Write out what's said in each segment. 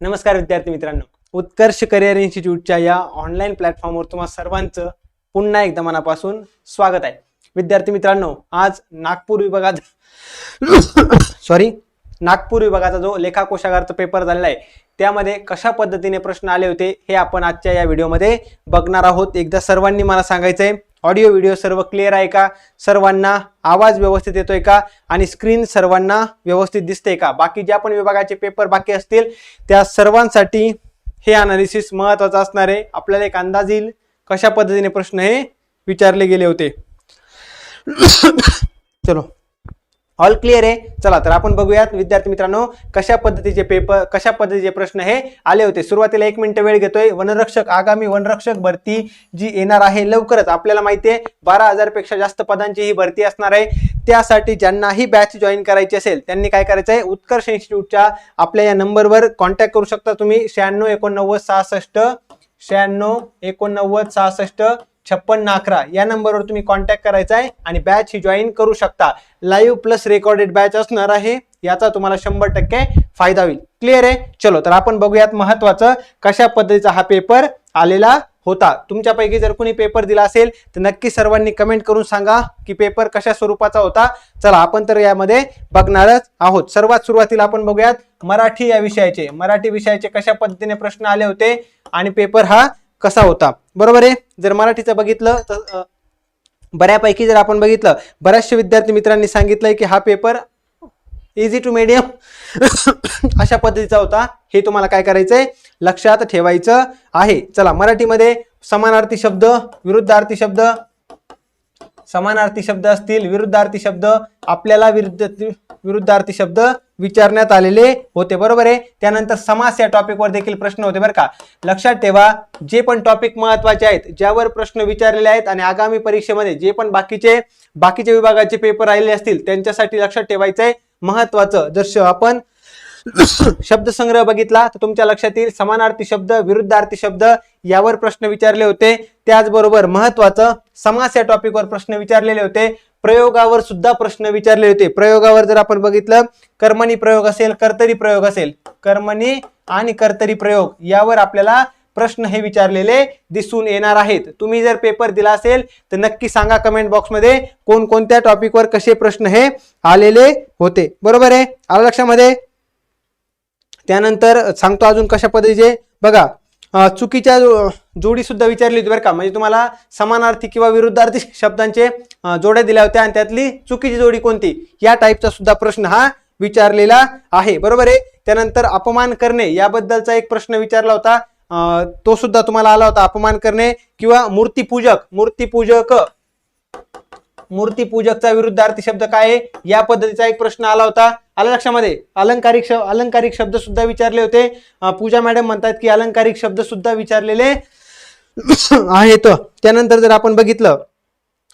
नमस्कार विद्यार्थी मित्रांनो. उत्कर्ष करिअर इन्स्टिट्यूटच्या या ऑनलाईन प्लॅटफॉर्मवर तुम्हा सर्वांचं पुन्हा एकदा मनापासून स्वागत आहे. विद्यार्थी मित्रांनो आज नागपूर विभागात सॉरी नागपूर विभागाचा जो लेखा कोशागारचा पेपर झालेला आहे त्यामध्ये कशा पद्धतीने प्रश्न आले होते हे आपण आजच्या या व्हिडिओमध्ये बघणार आहोत. एकदा सर्वांनी मला सांगायचं आहे ऑडिओ व्हिडिओ सर्व क्लिअर आहे का? सर्वांना आवाज व्यवस्थित येतोय का? आणि स्क्रीन सर्वांना व्यवस्थित दिसते का? बाकी ज्या पण विभागाचे पेपर बाकी असतील त्या सर्वांसाठी हे अनालिसिस महत्वाचं असणार आहे. आपल्याला एक अंदाज येईल कशा पद्धतीने प्रश्न हे विचारले गेले होते. चलो. ऑल क्लिअर आहे? चला तर आपण बघूयात विद्यार्थी मित्रांनो कशा पद्धतीचे पेपर कशा पद्धतीचे प्रश्न हे आले होते. सुरुवातीला एक मिनिट वेळ घेतोय. वनरक्षक आगामी वनरक्षक भरती जी येणार आहे लवकरच आपल्याला माहिती आहे बारा हजारपेक्षा जास्त पदांची ही भरती असणार आहे. त्यासाठी ज्यांनाही बॅच जॉईन करायची असेल त्यांनी काय करायचं आहे? उत्कर्ष इन्स्टिट्यूटच्या आपल्या या नंबरवर कॉन्टॅक्ट करू शकता तुम्ही. शहाण्णव एकोणनव्वद सहासष्ट शहाण्णव एकोणनव्वद सहासष्ट छप्पन्न अकरा. या नंबरवर तुम्ही कॉन्टॅक्ट करायचा आहे आणि बॅच ही जॉईन करू शकता. लाईव्ह प्लस रेकॉर्डेड बॅच असणार आहे. याचा तुम्हाला शंभर टक्के फायदा होईल. क्लिअर आहे? चलो तर आपण बघूयात महत्वाचं कशा पद्धतीचा हा पेपर आलेला होता. तुमच्यापैकी जर कोणी पेपर दिला असेल तर नक्की सर्वांनी कमेंट करून सांगा की पेपर कशा स्वरूपाचा होता. चला आपण तर यामध्ये बघणारच आहोत. सर्वात सुरुवातीला आपण बघूयात मराठी या विषयाचे. मराठी विषयाचे कशा पद्धतीने प्रश्न आले होते आणि पेपर हा कसा होता? बरोबर आहे? जर मराठीचं बघितलं तर बऱ्यापैकी जर आपण बघितलं बऱ्याचशा विद्यार्थी मित्रांनी सांगितलंय की हा पेपर इझी टू मीडियम अशा पद्धतीचा होता. हे तुम्हाला काय करायचंय? लक्षात ठेवायचं आहे. चला मराठीमध्ये समानार्थी शब्द विरुद्धार्थी शब्द. समानार्थी शब्द असतील विरुद्धार्थी शब्द. आपल्याला विरुद्ध विरुद्धार्थी शब्द विचारण्यात आलेले होते बरोबर आहे? त्यानंतर समास या टॉपिकवर देखील प्रश्न होते बरं का. लक्षात ठेवा जे पण टॉपिक महत्त्वाचे आहेत ज्यावर प्रश्न विचारलेले आहेत आणि आगामी परीक्षेमध्ये जे पण बाकीचे बाकीचे विभागाचे पेपर आलेले असतील त्यांच्यासाठी लक्षात ठेवायचं आहे महत्वाचं. जर आपण शब्दसंग्रह बघितला तर तुमच्या लक्षात येईल समानार्थी शब्द विरुद्धार्थी शब्द यावर प्रश्न विचारले होते. त्याचबरोबर महत्वाचं समास या टॉपिकवर प्रश्न विचारलेले होते. प्रयोगावर सुद्धा प्रश्न विचारले होते. प्रयोगावर जर आपण बघितलं कर्मणी प्रयोग असेल कर्तरी प्रयोग असेल. कर्मणी आणि कर्तरी प्रयोग यावर आपल्याला प्रश्न हे विचारलेले दिसून येणार आहेत. तुम्ही जर पेपर दिला असेल तर नक्की सांगा कमेंट बॉक्समध्ये कोणकोणत्या टॉपिकवर कसे प्रश्न हे आलेले होते. बरोबर आहे? आलं लक्षामध्ये? त्यानंतर सांगतो अजून कशा पद्धतीचे? बघा चुकीच्या जो- विचारली होती बरं का. म्हणजे तुम्हाला समानार्थी किंवा विरुद्धार्थी शब्दांचे जोड्या दिल्या होत्या आणि त्यातली चुकीची जोडी कोणती? या टाईपचा सुद्धा प्रश्न हा विचारलेला आहे. बरोबर आहे? त्यानंतर अपमान करणे याबद्दलचा एक प्रश्न विचारला होता. तो सुद्धा तुम्हाला आला होता. अपमान करणे किंवा मूर्तीपूजक मूर्तीपूजक मूर्तीपूजकचा विरुद्धार्थी शब्द काय आहे? या पद्धतीचा एक प्रश्न आला होता. आला लक्षामध्ये? अलंकारिक शब्द अलंकारिक शब्द सुद्धा विचारले होते. पूजा मॅडम म्हणतात की अलंकारिक शब्द सुद्धा विचारलेले आहेत. त्यानंतर जर आपण बघितलं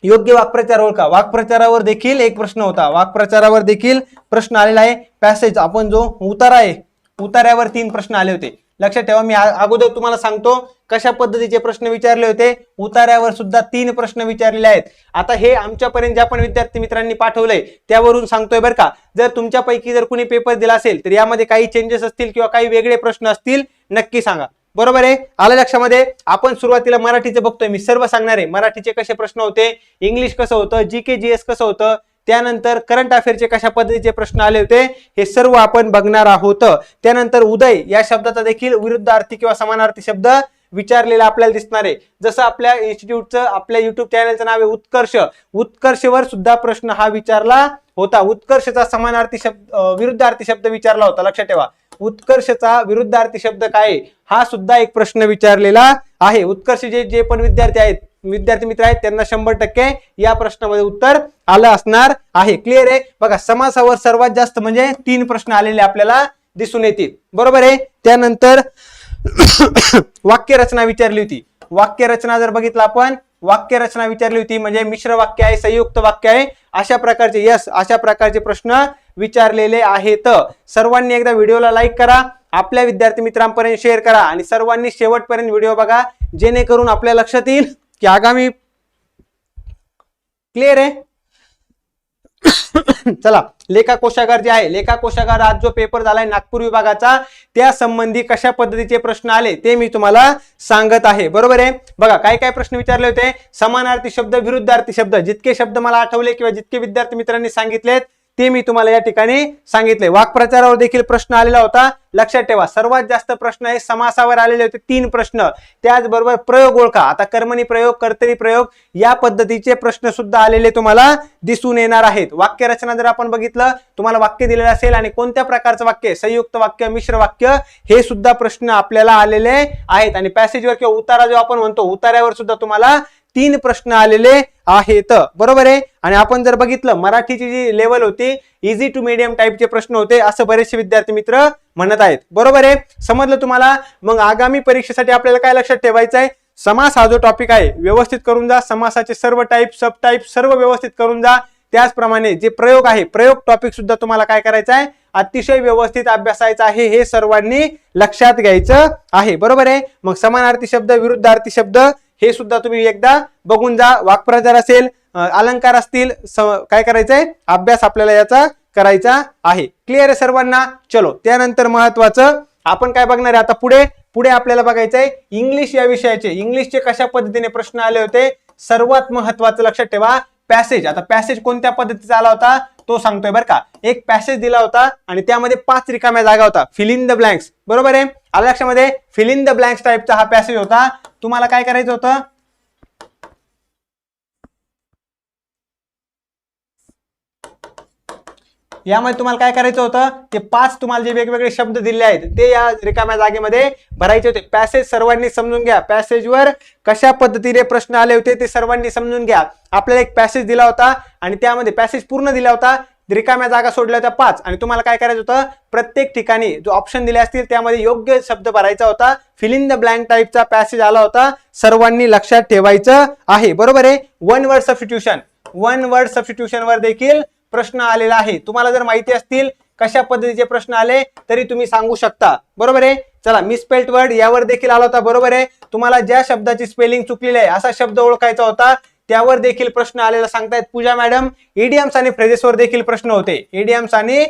योग्य वाक्प्रचार ओळखा. वाक्प्रचारावर देखील एक प्रश्न होता. वाक्प्रचारावर देखील प्रश्न आलेला आहे. पॅसेज आपण जो उतारा आहे उतार्यावर तीन प्रश्न आले होते. लक्षात ठेवा मी अगोदर तुम्हाला सांगतो कशा पद्धतीचे प्रश्न विचारले होते. उतार्यावर सुद्धा तीन प्रश्न विचारलेले आहेत. आता हे आमच्यापर्यंत ज्या पण विद्यार्थी मित्रांनी पाठवलंय त्यावरून सांगतोय बरं का जर तुमच्यापैकी जर कुणी पेपर दिला असेल तर यामध्ये काही चेंजेस असतील किंवा काही वेगळे प्रश्न असतील नक्की सांगा. बरोबर आहे? आलं लक्षामध्ये? आपण सुरुवातीला मराठीचं बघतोय मी सर्व सांगणार आहे मराठीचे कसे प्रश्न होते इंग्लिश कसं होतं जी के जी एस कसं होतं त्यानंतर करंट अफेअरचे कशा पद्धतीचे प्रश्न आले होते हे सर्व आपण बघणार आहोत. त्यानंतर उदय या शब्दाचा देखील विरुद्धार्थी किंवा समानार्थी शब्द विचारलेला आपल्याला दिसणार आहे. जसं आपल्या इन्स्टिट्यूटचं आपल्या युट्यूब चॅनलचं नाव आहे उत्कर्ष. उत्कर्षवर सुद्धा प्रश्न हा विचारला होता. उत्कर्षचा समानार्थी शब्द विरुद्धार्थी शब्द विचारला होता. लक्षात ठेवा. उत्कर्षचा विरुद्धार्थी शब्द काय आहे? हा सुद्धा एक प्रश्न विचारलेला आहे. उत्कर्ष जे जे पण विद्यार्थी आहेत विद्यार्थी मित्र आहेत त्यांना शंभर टक्के या प्रश्नामध्ये उत्तर आलं असणार आहे. क्लिअर आहे? बघा समासावर सर्वात जास्त म्हणजे तीन प्रश्न आलेले आपल्याला दिसून येतील. बरोबर आहे? त्यानंतर वाक्यरचना विचारली होती. वाक्यरचना जर बघितलं आपण वाक्यरचना विचारली होती म्हणजे मिश्र वाक्य आहे संयुक्त वाक्य आहे. अशा प्रकारचे यस अशा प्रकारचे प्रश्न विचारलेले आहेत. सर्वांनी एकदा व्हिडिओला लाईक करा आपल्या विद्यार्थी मित्रांपर्यंत शेअर करा आणि सर्वांनी शेवटपर्यंत व्हिडिओ बघा जेणेकरून आपल्या लक्षात येईल की आगामी क्लिअर आहे? चला लेखा कोशागार जे आहे लेखा कोशागार आज जो पेपर झालाय नागपूर विभागाचा त्या संबंधी कशा पद्धतीचे प्रश्न आले ते मी तुम्हाला सांगत आहे. बरोबर आहे? बघा काय काय प्रश्न विचारले होते? समानार्थी शब्द विरुद्धार्थी शब्द जितके शब्द मला आठवले किंवा जितके विद्यार्थी मित्रांनी सांगितलेत ते मी तुम्हाला या ठिकाणी सांगितले. वाक्प्रचारावर देखील प्रश्न आलेला होता. लक्षात ठेवा सर्वात जास्त प्रश्न हे समासावर आलेले होते. तीन प्रश्न. त्याचबरोबर प्रयोग ओळखा. आता कर्मणी प्रयोग कर्तरी प्रयोग या पद्धतीचे प्रश्न सुद्धा आलेले तुम्हाला दिसून येणार आहेत. वाक्यरचना जर आपण बघितलं तुम्हाला वाक्य दिलेलं असेल आणि कोणत्या प्रकारचं वाक्य संयुक्त वाक्य मिश्र वाक्य हे सुद्धा प्रश्न आपल्याला आलेले आहेत. आणि पॅसेजवर किंवा उतारा जो आपण म्हणतो उतार्यावर सुद्धा तुम्हाला तीन प्रश्न आलेले आहेत. बरोबर आहे? आणि आपण जर बघितलं मराठीची जी लेवल होती इझी टू मीडियम टाईपचे प्रश्न होते असं बरेचसे विद्यार्थी मित्र म्हणत आहेत. बरोबर आहे? समजलं तुम्हाला? मग आगामी परीक्षेसाठी आपल्याला काय लक्षात ठेवायचं आहे? समास हा जो टॉपिक आहे व्यवस्थित करून जा. समासाचे सर्व टाईप सब टाईप सर्व व्यवस्थित करून जा. त्याचप्रमाणे जे प्रयोग आहे प्रयोग टॉपिक सुद्धा तुम्हाला काय करायचं आहे? अतिशय व्यवस्थित अभ्यासायचं आहे हे सर्वांनी लक्षात घ्यायचं आहे. बरोबर आहे? मग समानार्थी शब्द विरुद्धार्थी शब्द हे सुद्धा तुम्ही एकदा बघून जा. वाक्प्रचार असेल अलंकार असतील काय करायचंय? अभ्यास आपल्याला याचा करायचा आहे. क्लिअर आहे सर्वांना? चलो त्यानंतर महत्वाचं आपण काय बघणार आहे आता पुढे? पुढे आपल्याला बघायचं आहे इंग्लिश या विषयाचे. इंग्लिशचे कशा पद्धतीने प्रश्न आले होते? सर्वात महत्वाचं लक्षात ठेवा पॅसेज आता पॅसेज कोणत्या पद्धतीचा आला होता? तो सांगतोय बरं का. एक पॅसेज दिला होता आणि त्यामध्ये पाच रिकाम्या जागा होता. फिल इन द ब्लँक्स बरोबर आहे? आलं लक्षामध्ये? फिल इन द ब्लँक्स टाईपचा हा पॅसेज होता. तुम्हाला काय करायचं होतं? यामध्ये तुम्हाला काय करायचं होतं? ते पाच तुम्हाला जे वेगवेगळे शब्द दिले आहेत ते या रिकाम्या जागेमध्ये भरायचे होते. पॅसेज सर्वांनी समजून घ्या. पॅसेजवर कशा पद्धतीने प्रश्न आले होते ते सर्वांनी समजून घ्या. आपल्याला एक पॅसेज दिला होता आणि त्यामध्ये पॅसेज पूर्ण दिला होता. रिकाम्या जागा सोडल्या होत्या पाच. आणि तुम्हाला काय करायचं होतं? प्रत्येक ठिकाणी जो ऑप्शन दिले असतील त्यामध्ये योग्य शब्द भरायचा होता. फिल इन द ब्लँक टाईपचा पॅसेज आला होता. सर्वांनी लक्षात ठेवायचं आहे. बरोबर आहे? One word substitution one word substitution वर देखील प्रश्न आलेला आहे. तुम्हाला जर माहिती असतील कशा पद्धतीचे प्रश्न आले तरी तुम्ही सांगू शकता. बरोबर आहे? चला मिसपेल्ट वर्ड यावर देखील आला होता. बरोबर आहे? तुम्हाला ज्या शब्दाची स्पेलिंग चुकलेली आहे असा शब्द ओळखायचा होता. त्यावर देखील प्रश्न आलेला सांगतायत पूजा मॅडम. ईडीएम्स आणि फ्रेजेसवर देखील प्रश्न होते. ईडीएम्स आणि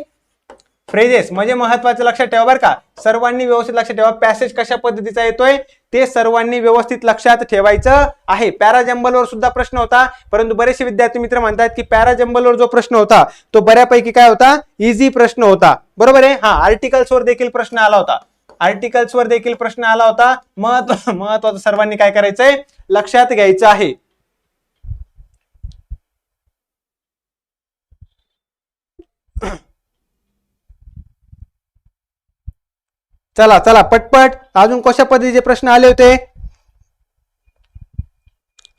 फ्रेजेस म्हणजे महत्वाचं लक्षात ठेवा बरं का. सर्वांनी व्यवस्थित लक्षात ठेवा. पॅसेज कशा पद्धतीचा येतोय? ते सर्वांनी व्यवस्थित लक्षात ठेवायचं आहे. पॅराजंबलवर सुद्धा प्रश्न होता. परंतु बरेचसे विद्यार्थी मित्र म्हणतात की पॅराजंबलवर जो प्रश्न होता तो बऱ्यापैकी काय होता? इझी प्रश्न होता. बरोबर आहे? हा आर्टिकल्सवर देखील प्रश्न आला होता. आर्टिकल्सवर देखील प्रश्न आला होता. महत्त्व महत्वाचं सर्वांनी काय करायचंय? लक्षात घ्यायचं आहे. चला चला पटपट. अजून कशा पद्धतीचे प्रश्न आले होते?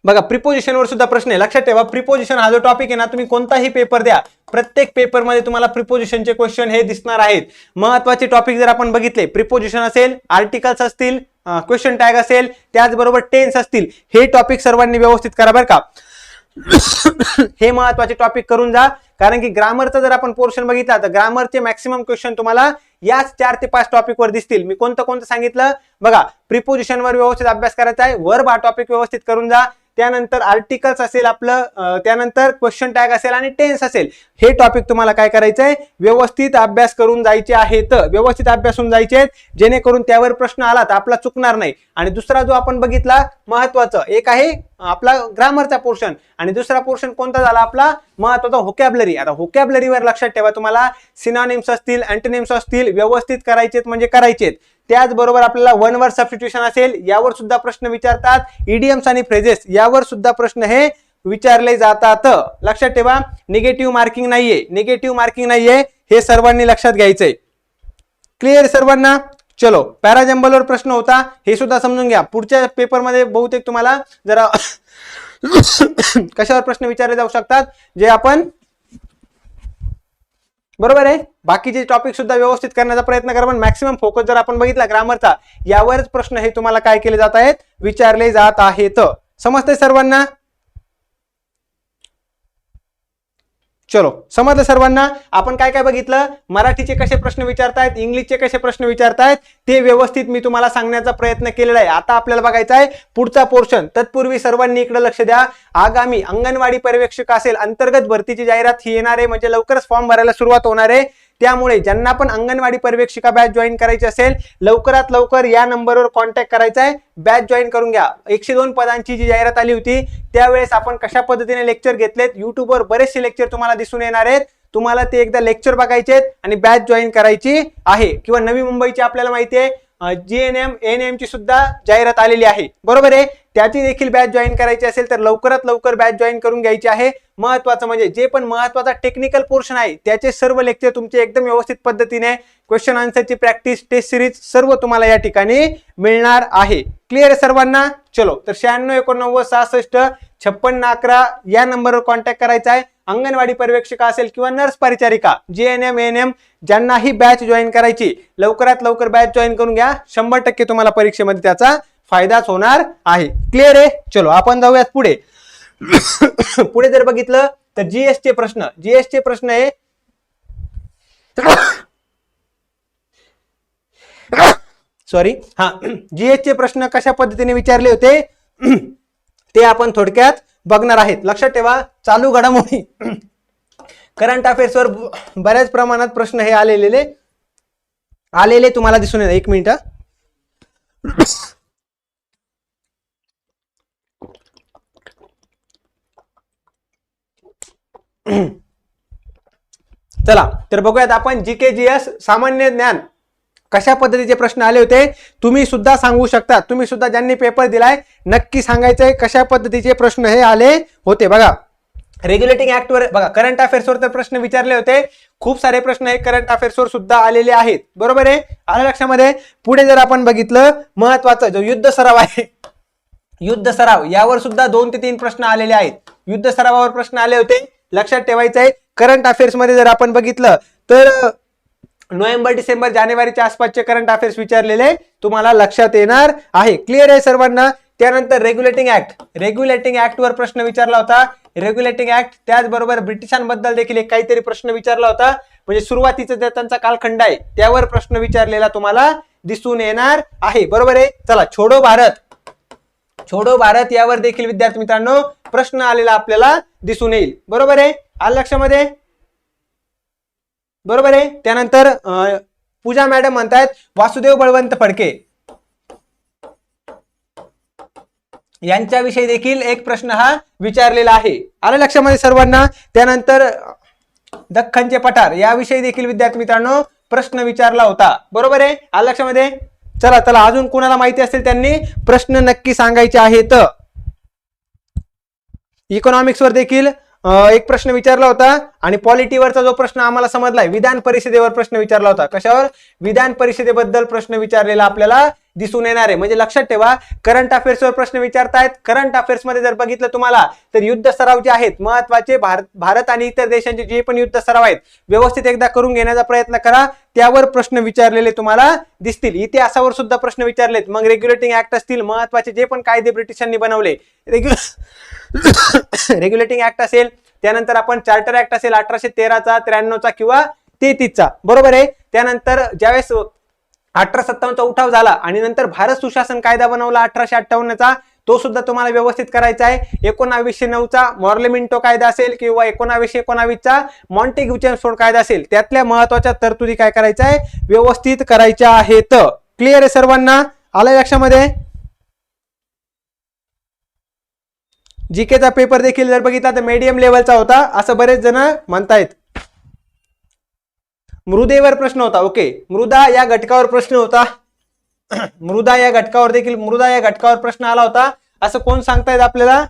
बघा प्रिपोजिशनवर सुद्धा प्रश्न आहे. लक्षात ठेवा प्रिपोजिशन हा जो टॉपिक आहे ना तुम्ही कोणताही पेपर द्या. प्रत्येक पेपरमध्ये तुम्हाला प्रिपोजिशनचे क्वेश्चन हे दिसणार आहेत. महत्त्वाचे टॉपिक जर आपण बघितले प्रिपोजिशन असेल आर्टिकल्स असतील क्वेश्चन टॅग असेल त्याचबरोबर टेन्स असतील हे टॉपिक सर्वांनी व्यवस्थित करा बरं का. हे महत्त्वाचे टॉपिक करून जा. कारण की ग्रामरचा जर आपण पोर्शन बघितला तर ग्रामरचे मॅक्सिमम क्वेश्चन तुम्हाला याच चार ते पाच टॉपिकवर दिसतील. मी कोणतं कोणतं सांगितलं? बघा प्रिपोजिशनवर व्यवस्थित अभ्यास करायचा आहे. वर्ब हा टॉपिक व्यवस्थित करून जा. त्यानंतर आर्टिकल्स असेल आपलं त्यानंतर क्वेश्चन टॅग असेल आणि टेन्स असेल. हे टॉपिक तुम्हाला काय करायचं आहे व्यवस्थित अभ्यास करून जायचे आहेत. व्यवस्थित अभ्यास होऊन जायचे आहेत. जेणेकरून त्यावर प्रश्न आला तर आपला चुकणार नाही. आणि दुसरा जो आपण बघितला महत्वाचं एक आहे आपला ग्रामरचा पोर्शन आणि दुसरा पोर्शन कोणता झाला आपला? महत्त्वाचा होकॅबलरी आता होकॅबलरीवर लक्षात ठेवा तुम्हाला. सिनॉनिम्स असतील अँटोनिम्स असतील व्यवस्थित करायचेत म्हणजे करायचेत. त्याचबरोबर आपल्याला वन वर सबस्टिट्यूशन असेल यावर सुद्धा प्रश्न विचारतात. इडियम्स आणि फ्रेजेस यावर सुद्धा प्रश्न हे विचारले जातात. लक्षात ठेवा निगेटिव्ह मार्किंग नाहीये. निगेटिव्ह मार्किंग नाहीये हे सर्वांनी लक्षात घ्यायचंय. क्लिअर सर्वांना? चलो पॅराजंबलवर प्रश्न होता हे सुद्धा समजून घ्या. पुढच्या पेपरमध्ये बहुतेक तुम्हाला जरा कशावर प्रश्न विचारले जाऊ शकतात? जे आपण बरोबर आहे? बाकीचे टॉपिक सुद्धा व्यवस्थित करण्याचा प्रयत्न करा पण मॅक्सिमम फोकस जर आपण बघितला ग्रामरचा यावरच प्रश्न हे तुम्हाला काय केले जात आहेत? विचारले जात आहेत. समजतंय सर्वांना? चलो समजलं सर्वांना? आपण काय काय बघितलं? मराठीचे कसे प्रश्न विचारतायत इंग्लिशचे कसे प्रश्न विचारतायत ते व्यवस्थित मी तुम्हाला सांगण्याचा प्रयत्न केलेला आहे. आता आपल्याला बघायचा आहे पुढचा पोर्शन. तत्पूर्वी सर्वांनी इकडे लक्ष द्या. आगामी अंगणवाडी पर्यवेक्षक असेल अंतर्गत भरतीची जाहिरात ही येणार आहे. म्हणजे लवकरच फॉर्म भरायला सुरुवात होणार आहे. त्यामुळे ज्यांना पण अंगणवाडी पर्यवेक्षिका बॅच जॉईन करायची असेल लवकरात लवकर या नंबरवर कॉन्टॅक्ट करायचा आहे. बॅच जॉईन करून घ्या. एकशे दोन पदांची जी जाहिरात आली होती त्यावेळेस आपण कशा पद्धतीने लेक्चर घेतलेत? युट्यूबवर बरेचसे लेक्चर तुम्हाला दिसून येणार आहेत. तुम्हाला ते एकदा लेक्चर बघायचे आहेत आणि बॅच जॉईन करायची आहे. किंवा नवी मुंबईची आपल्याला माहिती आहे G N M N M ची सुद्धा जाहिरात आलेली आहे. बरोबर आहे? त्याची देखील बॅच जॉईन करायची असेल तर लवकरात लवकर बॅच जॉईन करून घ्यायची आहे. महत्वाचं म्हणजे जे पण महत्त्वाचा टेक्निकल पोर्शन आहे त्याचे सर्व लेक्चर तुमचे एकदम व्यवस्थित पद्धतीने क्वेश्चन आन्सरची प्रॅक्टिस टेस्ट सिरीज सर्व तुम्हाला या ठिकाणी मिळणार आहे. क्लिअर सर्वांना? चलो तर शहाण्णव एकोणनव्वद सहासष्ट छप्पन्न अकरा या नंबरवर कॉन्टॅक्ट करायचा आहे. अंगणवाडी पर्यवेक्षिका असेल किंवा नर्स परिचारिका जे एन एम एन एम ज्यांना ही बॅच जॉईन करायची लवकरात लवकर बॅच जॉईन करून घ्या. शंभर टक्के तुम्हाला परीक्षेमध्ये त्याचा फायदाच होणार आहे. क्लिअर आहे? चलो आपण जाऊयात पुढे. पुढे जर बघितलं तर जीएसटी प्रश्न जीएसटी प्रश्न आहे सॉरी हा जीएसटी प्रश्न कशा पद्धतीने विचारले होते? ते आपण थोडक्यात बघणार आहेत. लक्षात ठेवा चालू घडामोडी. करंट अफेअर्सवर बऱ्याच प्रमाणात प्रश्न हे आलेले आलेले तुम्हाला दिसून येतात एक मिनिट. चला तर बघूयात आपण जी के जी एस सामान्य ज्ञान. कशा पद्धतीचे प्रश्न आले होते? तुम्ही सुद्धा सांगू शकता. तुम्ही सुद्धा ज्यांनी पेपर दिलाय नक्की सांगायचंय कशा पद्धतीचे प्रश्न हे आले होते. बघा रेग्युलेटिंग ऍक्टवर बघा करंट अफेअर्सवर तर प्रश्न विचारले होते. खूप सारे प्रश्न हे करंट अफेअर्सवर सुद्धा आलेले आहेत. बरोबर आहे? आलं लक्षामध्ये? पुढे जर आपण बघितलं महत्वाचं जो युद्ध सराव आहे युद्ध सराव यावर सुद्धा दोन ते तीन प्रश्न आलेले आहेत. युद्ध सरावावर प्रश्न आले होते. लक्षात ठेवायचं आहे. करंट अफेअर्समध्ये जर आपण बघितलं तर नोव्हेंबर डिसेंबर जानेवारीच्या आसपासचे करंट अफेअर्स विचारलेले तुम्हाला लक्षात येणार आहे. क्लिअर आहे सर्वांना? त्यानंतर रेग्युलेटिंग ऍक्ट रेग्युलेटिंग ऍक्ट वर प्रश्न विचारला होता. रेग्युलेटिंग ऍक्ट त्याचबरोबर ब्रिटिशांबद्दल देखील एक काहीतरी प्रश्न विचारला होता. म्हणजे सुरुवातीचा जे त्यांचा कालखंड आहे त्यावर प्रश्न विचारलेला तुम्हाला दिसून येणार आहे. बरोबर आहे? चला छोडो भारत. छोडो भारत यावर देखील विद्यार्थी मित्रांनो प्रश्न आलेला आपल्याला दिसून येईल. बरोबर आहे? आलं लक्षामध्ये? बरोबर आहे? त्यानंतर पूजा मॅडम म्हणतायत वासुदेव बळवंत फडके. यांच्याविषयी देखील एक प्रश्न हा विचारलेला आहे. आलं लक्षामध्ये सर्वांना? त्यानंतर दख्खनचे पठार याविषयी देखील विद्यार्थी मित्रांनो प्रश्न विचारला होता. बरोबर आहे? आलं लक्षामध्ये? चला चला अजून कोणाला माहिती असेल त्यांनी प्रश्न नक्की सांगायचे आहेत. इकॉनॉमिक्सवर देखील एक प्रश्न विचारला होता आणि पॉलिटीवरचा जो प्रश्न आम्हाला समजलाय विधान परिषदेवर प्रश्न विचारला होता. कशावर? विधान परिषदेबद्दल प्रश्न विचारलेला आपल्याला दिसून येणार आहे. म्हणजे लक्षात ठेवा करंट अफेअर्सवर प्रश्न विचारतायत. करंट अफेअर्समध्ये जर बघितलं तुम्हाला तर युद्ध सराव जे आहेत महत्त्वाचे भारत भारत आणि इतर देशांचे जे पण युद्ध सराव आहेत व्यवस्थित एकदा करून घेण्याचा प्रयत्न करा. त्यावर प्रश्न विचारलेले तुम्हाला दिसतील. इतिहासावर सुद्धा प्रश्न विचारलेत. मग रेग्युलेटिंग ऍक्ट असतील महत्त्वाचे जे पण कायदे ब्रिटिशांनी बनवले रेग्युलेटिंग ऍक्ट असेल त्यानंतर आपण चार्टर ऍक्ट असेल अठराशे तेराचा त्र्याण्णवचा किंवा तेहतीसचा. बरोबर आहे? त्यानंतर ज्यावेळेस अठरा सत्तावन्नचा उठाव झाला आणि नंतर भारत सुशासन कायदा बनवला अठराशे अठ्ठावन्नचा. तो सुद्धा तुम्हाला व्यवस्थित करायचा आहे. एकोणावीसशे नऊचा मॉर्लेमिंटो कायदा असेल किंवा एकोणावीसशे एकोणावीसचा मॉन्टेग्युचन सोड कायदा असेल त्यातल्या महत्त्वाच्या तरतुदी काय करायच्या आहे? व्यवस्थित करायच्या आहेत. क्लिअर आहे सर्वांना? आलं लक्षामध्ये? जीकेचा पेपर देखील जर बघितला तर मीडियम लेवलचा होता. असं बरेच जण म्हणतायत. मृदेवर प्रश्न होता. ओके मृदा या घटकावर प्रश्न होता. मृदा या घटकावर देखील मृदा या घटकावर प्रश्न आला होता. असं कोण सांगतायत आपल्याला?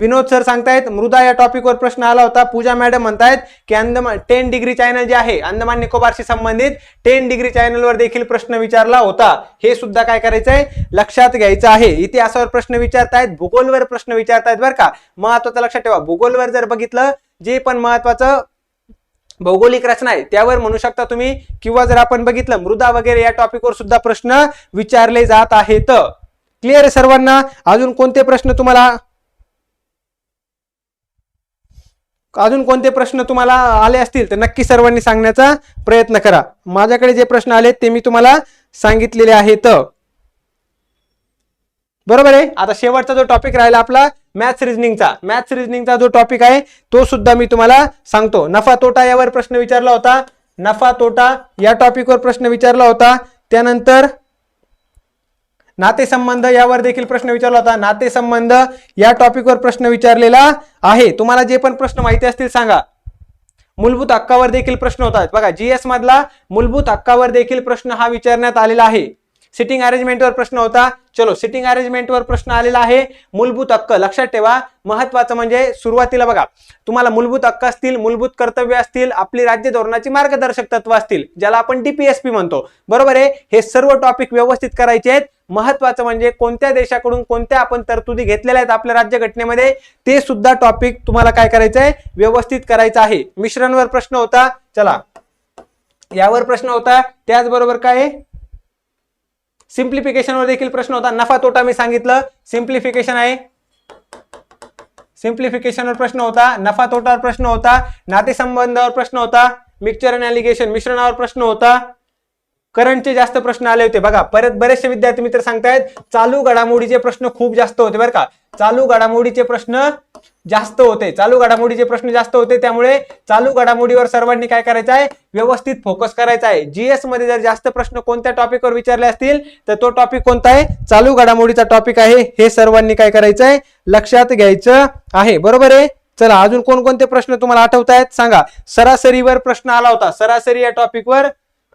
विनोद सर सांगतायत मृदा या टॉपिकवर प्रश्न आला होता. पूजा मॅडम म्हणतायत की अंदमान टेन डिग्री चॅनल जे आहे अंदमान निकोबारशी संबंधित टेन डिग्री चॅनलवर देखील प्रश्न विचारला होता. हे सुद्धा काय करायचं आहे लक्षात घ्यायचं आहे. इतिहासावर प्रश्न विचारतायत भूगोलवर प्रश्न विचारतायत बरं का. महत्वाचं लक्षात ठेवा. भूगोलवर जर बघितलं जे पण महत्वाचं भौगोलिक रचना आहे त्यावर म्हणू शकता तुम्ही. किंवा जर आपण बघितलं मृदा वगैरे या टॉपिकवर सुद्धा प्रश्न विचारले जात आहेत. क्लिअर आहे सर्वांना? अजून कोणते प्रश्न तुम्हाला? अजून कोणते प्रश्न तुम्हाला आले असतील तर नक्की सर्वांनी सांगण्याचा प्रयत्न करा. माझ्याकडे जे प्रश्न आले ते मी तुम्हाला सांगितलेले आहेत. बरोबर आहे? आता शेवटचा जो टॉपिक राहिला आपला मॅथ्स रिजनिंगचा मॅथ्स रिजनिंगचा जो टॉपिक आहे तो सुद्धा मी तुम्हाला सांगतो. नफा तोटा यावर प्रश्न विचारला होता. नफा तोटा या टॉपिकवर प्रश्न विचारला होता. त्यानंतर नातेसंबंध यावर देखील प्रश्न विचारला होता. नातेसंबंध या टॉपिकवर प्रश्न विचारलेला आहे. तुम्हाला जे पण प्रश्न माहिती असतील सांगा. मूलभूत हक्कावर देखील प्रश्न होतात. बघा जीएस मधला मूलभूत हक्कावर देखील प्रश्न हा विचारण्यात आलेला आहे. सिटिंग अरेंजमेंटवर प्रश्न होता. चलो सिटिंग अरेंजमेंटवर प्रश्न आलेला आहे. मूलभूत हक्क. लक्षात ठेवा महत्वाचं म्हणजे सुरुवातीला बघा. तुम्हाला मूलभूत हक्क असतील मूलभूत कर्तव्य असतील आपली राज्य धोरणाची मार्गदर्शक तत्व असतील ज्याला आपण डीपीएसपी म्हणतो. बरोबर आहे? हे सर्व टॉपिक व्यवस्थित करायचे आहेत. महत्वाचं म्हणजे कोणत्या देशाकडून कोणत्या आपण तरतुदी घेतलेल्या आहेत आपल्या राज्यघटनेमध्ये ते सुद्धा टॉपिक तुम्हाला काय करायचं आहे? व्यवस्थित करायचं आहे. मिश्रांवर प्रश्न होता. चला. यावर प्रश्न होता. त्याचबरोबर काय सिम्प्लिफिकेशनवर देखील प्रश्न होता. नफा तोटा मी सांगितलं. सिम्प्लिफिकेशन आहे. सिम्प्लिफिकेशनवर प्रश्न होता. नफा तोटावर प्रश्न होता. नातेसंबंधावर प्रश्न होता. मिक्सचर आणि ॲलिगेशन मिश्रणावर प्रश्न होता. करंटचे जास्त प्रश्न आले होते. बघा परत बरेचसे विद्यार्थी मित्र सांगतायत चालू घडामोडीचे प्रश्न खूप जास्त होते बरं का. चालू घडामोडीचे प्रश्न जास्त होते. चालू घडामोडीचे प्रश्न जास्त होते त्यामुळे चालू घडामोडीवर सर्वांनी काय करायचं आहे? व्यवस्थित फोकस करायचा आहे. जीएसमध्ये जर जास्त प्रश्न कोणत्या टॉपिकवर विचारले असतील तर तो टॉपिक कोणता आहे? चालू घडामोडीचा टॉपिक आहे. हे सर्वांनी काय करायचं आहे? लक्षात घ्यायचं आहे. बरोबर आहे? चला अजून कोणकोणते प्रश्न तुम्हाला आठवत आहेत? सांगा. सरासरीवर प्रश्न आला होता. सरासरी या टॉपिकवर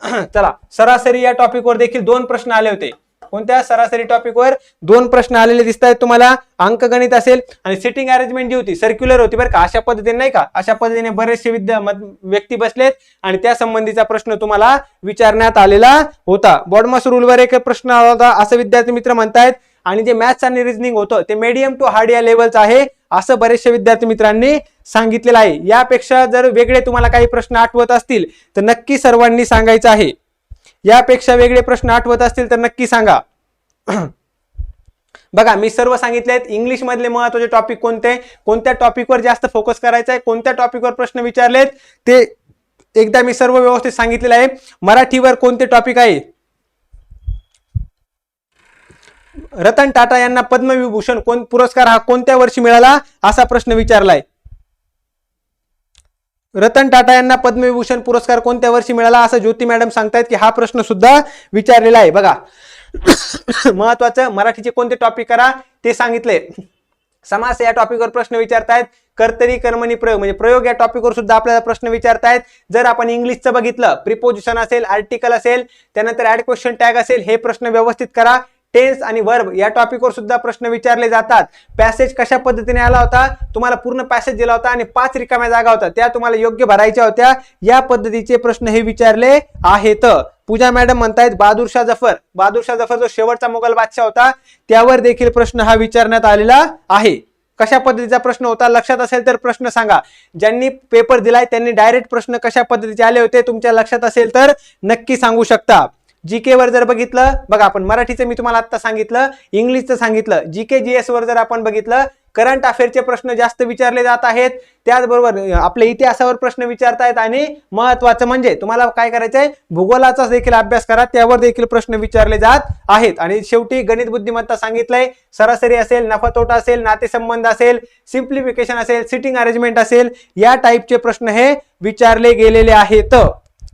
चला. सरासरी या टॉपिकवर देखील दोन प्रश्न आले होते. कोणत्या सरासरी टॉपिकवर दोन प्रश्न आलेले दिसत आहेत तुम्हाला अंकगणित असेल आणि सिटिंग अरेंजमेंट जी होती सर्क्युलर होती बरं का? अशा पद्धतीने नाही का? अशा पद्धतीने बरेचसे विद्या व्यक्ती बसलेत आणि त्या संबंधीचा प्रश्न तुम्हाला विचारण्यात आलेला होता. बॉडमस रूलवर एक प्रश्न आला होता असं विद्यार्थी मित्र म्हणतायत. आणि जे मॅथ्स आणि रिजनिंग होतं ते मीडियम टू हार्ड या लेवलचं आहे असं बरेचसे विद्यार्थी मित्रांनी सांगितलेलं आहे. यापेक्षा जर वेगळे तुम्हाला काही प्रश्न आठवत असतील तर नक्की सर्वांनी सांगायचं आहे. यापेक्षा वेगळे प्रश्न आठवत असतील तर नक्की सांगा. बघा मी सर्व सांगितले आहेत. इंग्लिश मधले महत्त्वाचे टॉपिक कोणते? कोणत्या टॉपिकवर जास्त फोकस करायचा आहे कोणत्या टॉपिकवर प्रश्न विचारलेत? ते एकदा मी सर्व व्यवस्थित सांगितलेलं आहे. मराठीवर कोणते टॉपिक आहे? रतन टाटा यांना पद्मविभूषण कोण पुरस्कार हा कोणत्या वर्षी मिळाला? असा प्रश्न विचारलाय. रतन टाटा यांना पद्मविभूषण पुरस्कार कोणत्या वर्षी मिळाला असं ज्योती मॅडम सांगतायत की हा प्रश्न सुद्धा विचारलेला आहे. बघा महत्वाचं मराठीचे कोणते टॉपिक करा? ते सांगितले. समास या टॉपिकवर प्रश्न विचारतायत. कर्तरी कर्मणी प्रयोग. म्हणजे प्रयोग या टॉपिकवर सुद्धा आपल्याला प्रश्न विचारतायत. जर आपण इंग्लिशचं बघितलं प्रिपोजिशन असेल आर्टिकल असेल त्यानंतर ऍड क्वेश्चन टॅग असेल हे प्रश्न व्यवस्थित करा. टेन्स आणि वर्ब या टॉपिकवर सुद्धा प्रश्न विचारले जातात. पॅसेज कशा पद्धतीने आला होता? तुम्हाला पूर्ण पॅसेज दिला होता आणि पाच रिकाम्या जागा होत्या. त्या तुम्हाला योग्य भरायच्या होत्या. या पद्धतीचे प्रश्न हे विचारले आहेत. पूजा मॅडम म्हणतायत बहादूरशाह जफर. बहादूरशाह जफर जो शेवटचा मुघल बादशाह होता त्यावर देखील प्रश्न हा विचारण्यात आलेला आहे. कशा पद्धतीचा प्रश्न होता? लक्षात असेल तर प्रश्न सांगा. ज्यांनी पेपर दिलाय त्यांनी डायरेक्ट प्रश्न कशा पद्धतीचे आले होते तुमच्या लक्षात असेल तर नक्की सांगू शकता. जी के वर जर बघितलं बघा आपण मराठीचं मी तुम्हाला आता सांगितलं इंग्लिशचं सांगितलं जी के जी एस वर जर आपण बघितलं करंट अफेअरचे प्रश्न जास्त विचारले जात आहेत त्याचबरोबर आपल्या इतिहासावर प्रश्न विचारतायत आणि महत्वाचं म्हणजे तुम्हाला काय करायचंय? भूगोलाचा देखील अभ्यास करा त्यावर देखील प्रश्न विचारले जात आहेत. आणि शेवटी गणित बुद्धिमत्ता सांगितलंय सरासरी असेल नफा तोटा असेल नातेसंबंध असेल सिम्प्लिफिकेशन असेल सिटिंग अरेंजमेंट असेल या टाईपचे प्रश्न हे विचारले गेलेले आहेत.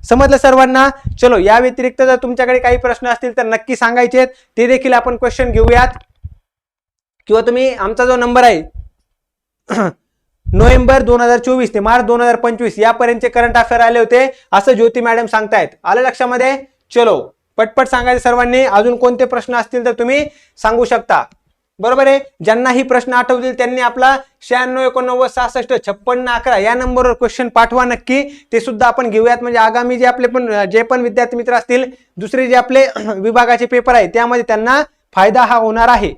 समजलं सर्वांना? चलो या व्यतिरिक्त जर तुमच्याकडे काही प्रश्न असतील तर नक्की सांगायचे आहेत. ते देखील आपण क्वेश्चन घेऊयात. किंवा तुम्ही आमचा जो नंबर आहे नोव्हेंबर दोन हजार चोवीस ते मार्च दोन हजार पंचवीस यापर्यंतचे करंट अफेअर आले होते. असं ज्योती मॅडम सांगतायत. आलं लक्षामध्ये? चलो पटपट सांगायचे सर्वांनी. अजून कोणते प्रश्न असतील तर तुम्ही सांगू शकता. बरोबर आहे? ज्यांना ही प्रश्न आठवतील त्यांनी आपला शहाण्णव एकोणनव्वद सहासष्ट छप्पन्न अकरा या नंबरवर क्वेश्चन पाठवा नक्की. ते सुद्धा आपण घेऊयात. म्हणजे आगामी जे आपले पण जे पण विद्यार्थी मित्र असतील दुसरे जे आपले विभागाचे पेपर आहे त्यामध्ये त्यांना फायदा हा होणार आहे.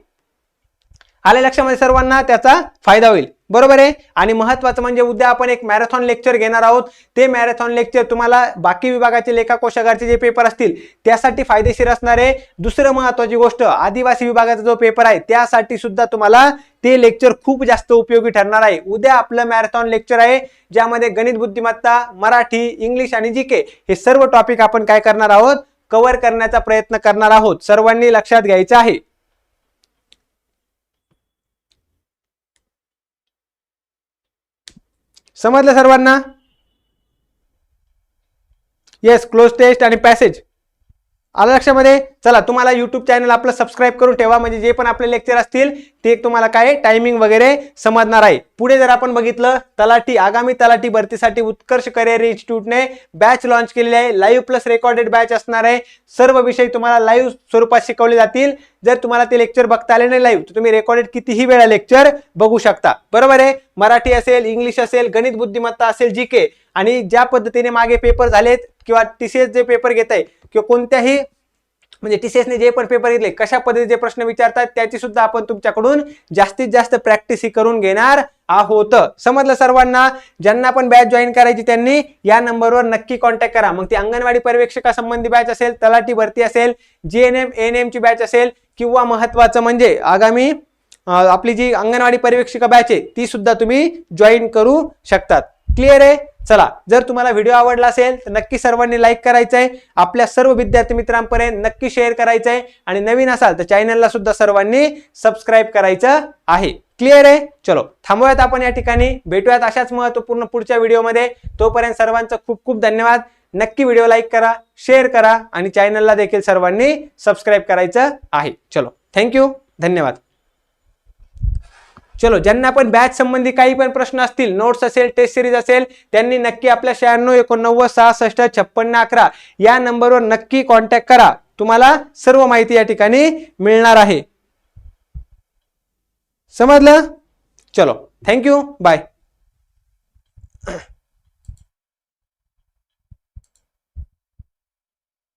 आले लक्षामध्ये सर्वांना? त्याचा फायदा होईल. बरोबर आहे? आणि महत्वाचं म्हणजे उद्या आपण एक मॅरेथॉन लेक्चर घेणार आहोत. ते मॅरेथॉन लेक्चर तुम्हाला बाकी विभागाचे लेखा कोशागारचे जे पेपर असतील त्यासाठी फायदेशीर असणार आहे. दुसरं महत्वाची गोष्ट आदिवासी विभागाचा जो पेपर आहे त्यासाठी सुद्धा तुम्हाला ते लेक्चर खूप जास्त उपयोगी ठरणार आहे. उद्या आपलं मॅरेथॉन लेक्चर आहे ज्यामध्ये गणित बुद्धिमत्ता मराठी इंग्लिश आणि जी के हे सर्व टॉपिक आपण काय करणार आहोत? कव्हर करण्याचा प्रयत्न करणार आहोत. सर्वांनी लक्षात घ्यायचं आहे. समजलं सर्वांना? येस क्लोज टेस्ट आणि पॅसेज आलं लक्षामध्ये? चला तुम्हाला युट्यूब चॅनल आपलं सबस्क्राईब करून ठेवा. म्हणजे जे पण आपले लेक्चर असतील ते तुम्हाला काय टायमिंग वगैरे समजणार आहे. पुढे जर आपण बघितलं तलाठी आगामी तलाठी भरतीसाठी उत्कर्ष करिअर इन्स्टिट्यूटने बॅच लॉन्च केलेली आहे. लाईव्ह प्लस रेकॉर्डेड बॅच असणार आहे. सर्व विषय तुम्हाला लाईव्ह स्वरूपात शिकवले जातील. जर तुम्हाला ते लेक्चर बघता आले नाही लाईव्ह तर तुम्ही रेकॉर्डेड कितीही वेळा लेक्चर बघू शकता. बरोबर आहे? मराठी असेल इंग्लिश असेल गणित बुद्धिमत्ता असेल जी के आणि ज्या पद्धतीने मागे पेपर झालेत किंवा टीसीएस जे पेपर घेत आहे किंवा कोणत्याही म्हणजे टी सी एसने जे पण पेपर घेतले कशा पद्धतीचे प्रश्न विचारतात त्याची सुद्धा आपण तुमच्याकडून जास्तीत जास्त प्रॅक्टिस ही करून घेणार आहोत. समजलं सर्वांना? ज्यांना पण बॅच जॉईन करायची त्यांनी या नंबरवर नक्की कॉन्टॅक्ट करा. मग ती अंगणवाडी पर्यवेक्षकासंबंधी बॅच असेल तलाठी भरती असेल G N M N M ची बॅच असेल किंवा महत्वाचं म्हणजे आगामी आपली जी अंगणवाडी पर्यवेक्षिका बॅच आहे ती सुद्धा तुम्ही जॉईन करू शकतात. क्लिअर आहे? चला जर तुम्हाला व्हिडिओ आवडला असेल तर नक्की सर्वांनी लाईक करायचं आहे आपल्या सर्व विद्यार्थी मित्रांपर्यंत नक्की शेअर करायचं आहे आणि नवीन असाल तर चॅनलला सुद्धा सर्वांनी सबस्क्राईब करायचं आहे. क्लिअर आहे? चलो थांबूयात आपण या ठिकाणी. भेटूयात अशाच महत्त्वपूर्ण पुढच्या व्हिडिओमध्ये तोपर्यंत सर्वांचं खूप खूप धन्यवाद. नक्की व्हिडिओ लाईक करा शेअर करा आणि चॅनलला देखील सर्वांनी सबस्क्राईब करायचं आहे. चलो थँक्यू धन्यवाद. चलो ज्यांना पण बॅच संबंधी काही पण प्रश्न असतील नोट्स असेल टेस्ट सिरीज असेल त्यांनी नक्की आपल्या शहाण्णव एकोणनव्वद सहासष्ट छप्पन्न अकरा या नंबरवर नक्की कॉन्टॅक्ट करा. तुम्हाला सर्व माहिती या ठिकाणी मिळणार आहे. समजलं? चलो थँक्यू बाय